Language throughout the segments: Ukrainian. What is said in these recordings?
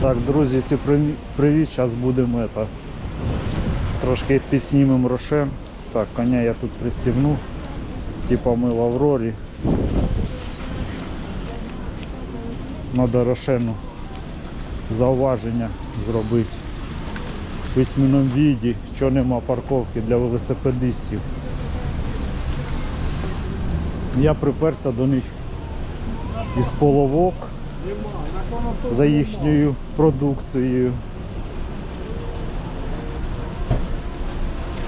Так, друзі, всі привіт. Зараз будемо это, трошки підснімемо рошен. Так, коня я тут пристібну. Типа ми в Аврорі. Надо рошену зауваження зробити. В письменному віді, що нема парковки для велосипедистів. Я приперся до них із половок за їхньою продукцією.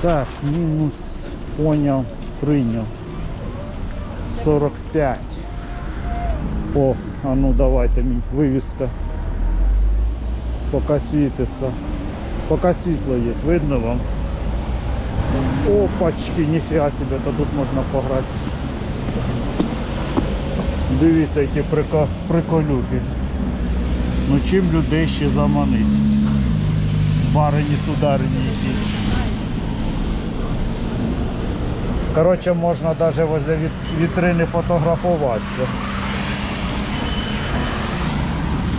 Так, мінус поняв, прийняв. 45. О, а ну давайте мені вивіска. Поки світиться. Поки світло є, видно вам? Опачки, ніфіга себе, то тут можна погратися. Дивіться, які приколюхи. Ну чим людей ще заманить? Барині сударині якісь. Коротше, можна навіть возле вітрини фотографуватися.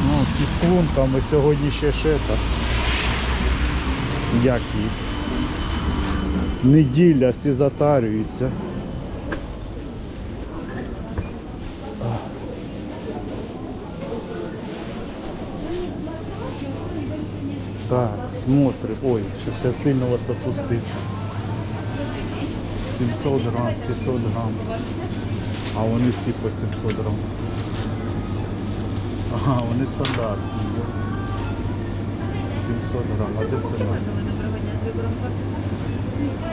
Ну, зі склунками сьогодні ще шета. Як їх? Неділя всі затарюються. Так, смотрим. Ой, щось я сильно вас опустив. 700 грам, 700 грам. А вони всі по 700 грам. Ага, вони стандартні. 700 грам. А де ціна?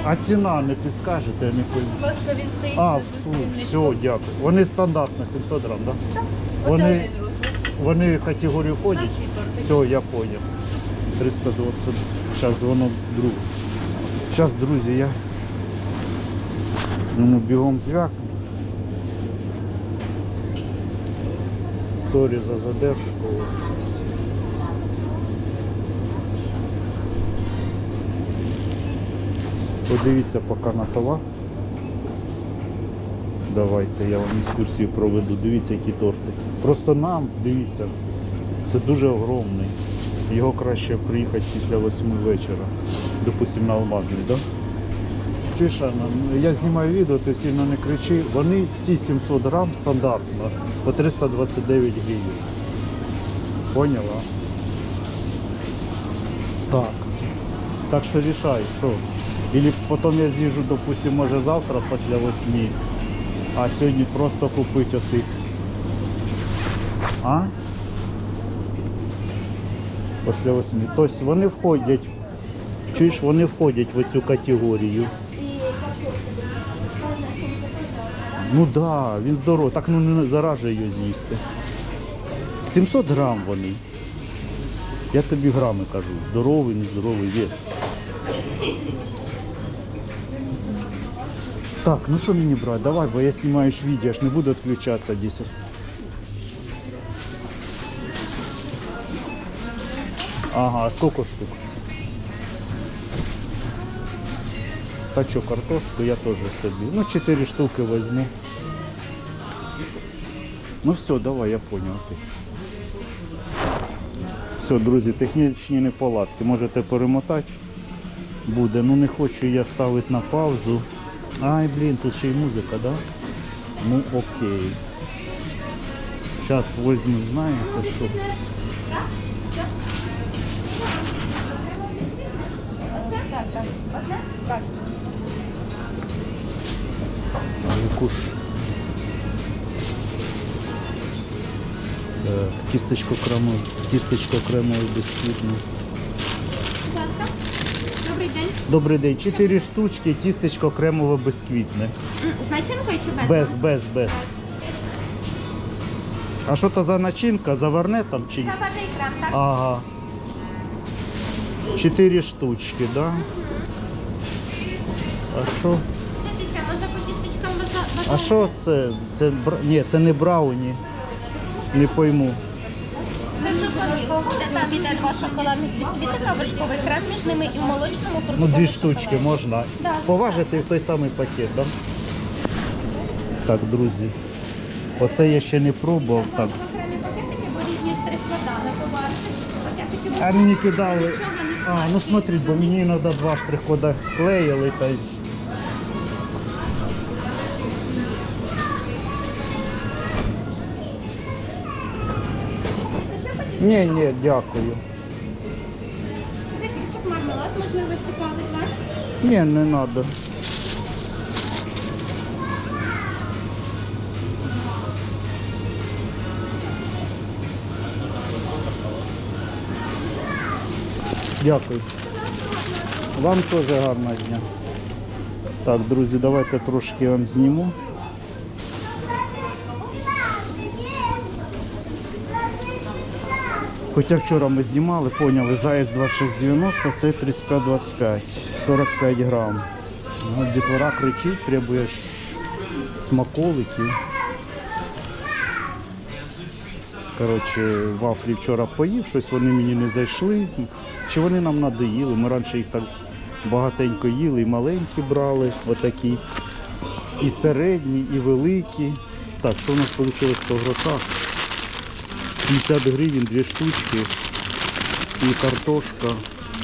А ціна не підскажете, я не пойму. Ласка, він стоїть. А, на фу, все, дякую. Вони стандартно 700 грам, так? Да? Оце Вони, один розмір. вони в категорію тортик. Все, я понял. 320. Зараз воно друг. Зараз, друзі, я ну, бігом зв'як. Сорі за задержку. Подивіться поки на товар. Давайте я вам екскурсію проведу. Дивіться, які тортики. Просто нам, дивіться, це дуже огромний. Його краще приїхати після 8 вечора. Допустимо, на Алмазний, так? Да? Анна, ну, я знімаю відео, ти сильно не кричи. Вони всі 700 грам стандартно по 329 гривень. Поняла? Так. Так що рішай, що. Или потім я з'їжджу, допустим, може завтра після 8, а сьогодні просто купити отих. А? Після 8. Тобто вони входять, чуєш, вони входять в цю категорію. Ну так, да, він здоровий, так ну не заражує його з'їсти. 700 грам вони. Я тобі грами кажу, здоровий, нездоровий вес. Так, ну що мені брати? Давай, бо я знімаю відео, я ж не буду відключатися 10. Ага, а сколько штук? Та що, картошку я теж собі. Ну, 4 штуки возьму. Ну все, давай, я понял. Окей. Все, друзі, технічні неполадки. Можете перемотати. Буде. Ну не хочу я ставити на паузу. Ай, блін, тут ще й музика, да? Ну окей. Зараз возьму, знаєте що? А яку ж е, тістечко кремове, тістечко кремове бісквітне. Будь ласка. Добрий день. Добрий день. Чотири штучки, тістечко кремове бісквітне. М, З начинкою чи без? Без, без, без. А що то за начинка? Заварне там чи? Заварний крем, так? Ага. Чотири штучки, да? А що? А що це? Це бра... Ні, це не брауні. Не пойму. Це шокоміл. Буде там іде два шоколадних бісквітика, вершковий крем між ними і в молочному Ну, дві штучки можна. Да. Поважити в той самий пакет, да? Так, друзі. Оце я ще не пробував. Так. Окремі пакетики, бо різні штрих-кода на товар. А мені кидали. А, ну смотри, бо мені іноді два штрих-кода клеїли та й. Ні, ні, дякую. Кетчуп мармелад, можливо, цікавить вас. Ні, не треба. Дякую. Вам теж гарного дня. Так, друзі, давайте трошки вам зніму. Хоча вчора ми знімали, поняли, заєць 2690, це 35-25, 45 грам. Ну, Дітвора кричить, требує смаколиків. Коротше, вафлі вчора поїв, щось вони мені не зайшли. Чи вони нам надоїли? Ми раніше їх так багатенько їли, і маленькі брали, отакі. І середні, і великі. Так, що у нас вийшло по грошах? 50 гривень, дві штучки. І картошка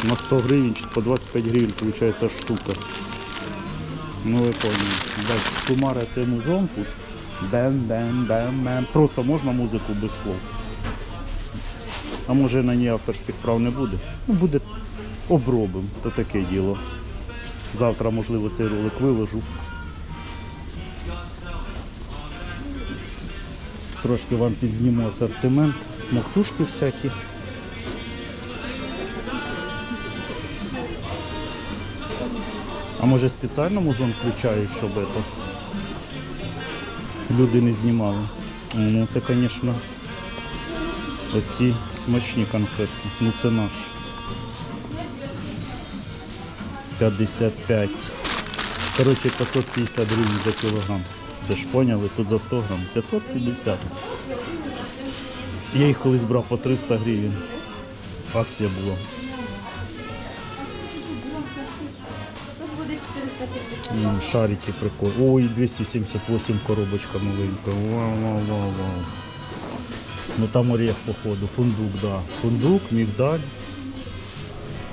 на 100 гривень, чи по 25 гривень виходить штука. Ну ви поняли. Дальше кумара це музон тут. Бем, бем, бем, бем. Просто можна музику без слов. А може на ній авторських прав не буде? Ну буде обробим, то таке діло. Завтра, можливо, цей ролик виложу. Трошки вам підзніму асортимент, смактушки всякі. А може спеціально музон включають, щоб это люди не знімали. Ну це, звісно, оці смачні конфетки. Ну це наш. 55. Коротше, 550 гривень за кілограм. Це ж поняли, тут за 100 грам 550. Я їх колись брав по 300 гривень. Акція була. Тут буде 470. М, Шарики прикольні. Ой, 278 коробочка маленька. Вау, вау, вау, вау. Ну там орех походу. Фундук, да. Фундук, мігдаль.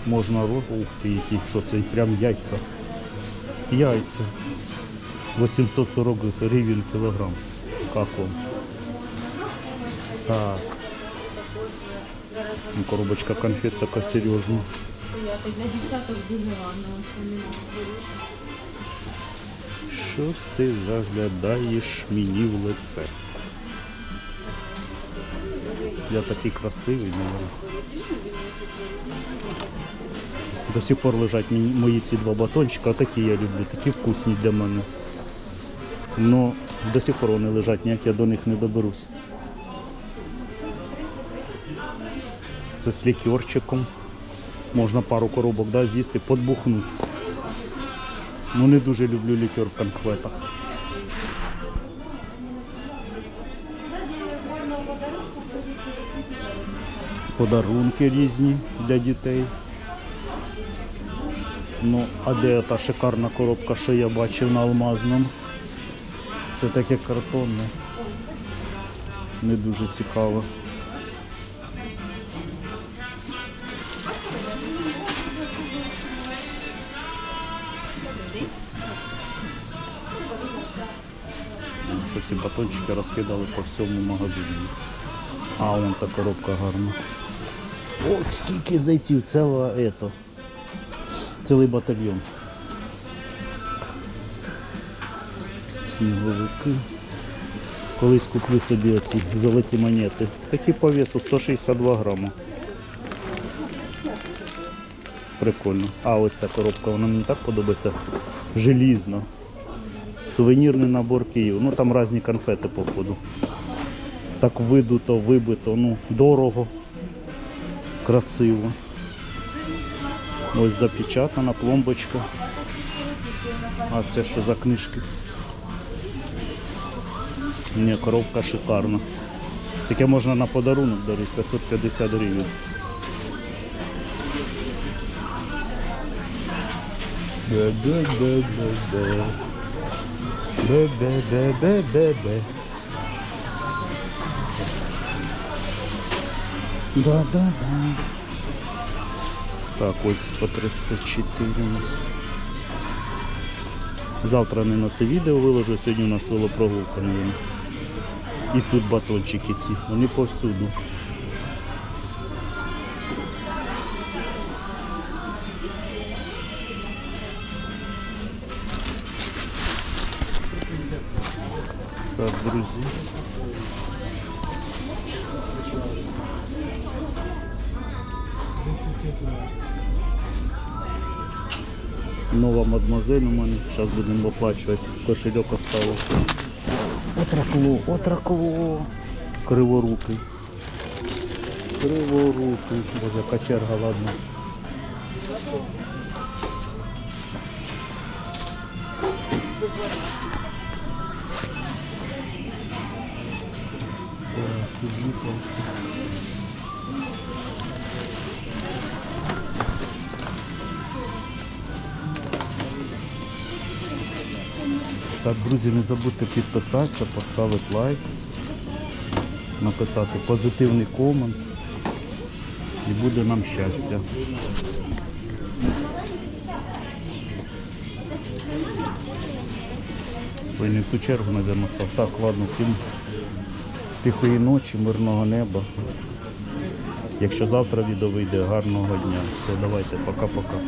Можна ро... Ух ти, які, що це, прям яйця. Яйця. 840 гривень кілограм. Вам? Так. Ну, коробочка конфет така серйозна. Що ти заглядаєш мені в лице? Я такий красивий, мабуть. До сих пор лежать мої ці два батончика, такі я люблю, такі вкусні для мене. Но до сих пор вони лежать, ніяк я до них не доберусь. Це з лікерчиком. Можна пару коробок да, з'їсти, подбухнути. Ну не дуже люблю лікер в конкветах. Подарунки різні для дітей. Ну, а де та шикарна коробка, що я бачив на алмазному? Це таке картонне. Не дуже цікаво. Ці батончики розкидали по всьому магазині. А, вон та коробка гарна. От скільки зайців, ціла ето. Цілий батальйон. Сніговики. Колись куплю собі оці золоті монети. Такі по весу 162 грама. Прикольно. А ось ця коробка, вона мені так подобається. Желізно. Сувенірний набор Київ. Ну там різні конфети походу. Так видуто, вибито, ну, дорого, красиво. Ось запечатана пломбочка. А це що за книжки? Ні, коробка шикарна. Таке можна на подарунок дарити, 550 гривень. Бе-бе-бе-бе-бе. Бе-бе-бе-бе-бе-бе. Да-да-да. Так, ось по 34 у нас. Завтра не на це відео виложу, сьогодні у нас велопрогулка, мабуть. І тут батончики ці, вони повсюду. Нова мадмозель у мене. Зараз будемо оплачувати. Кошельок осталось. Отракло, отракло. Криворукий. Криворукий. Боже, яка черга, ладно. Так. Так, друзі, не забудьте підписатися, поставити лайк, написати позитивний комент. І буде нам щастя. Ой, не в ту чергу, мабуть, став. Так, ладно, всім тихої ночі, мирного неба. Якщо завтра відео вийде, гарного дня. Все, давайте, пока-пока.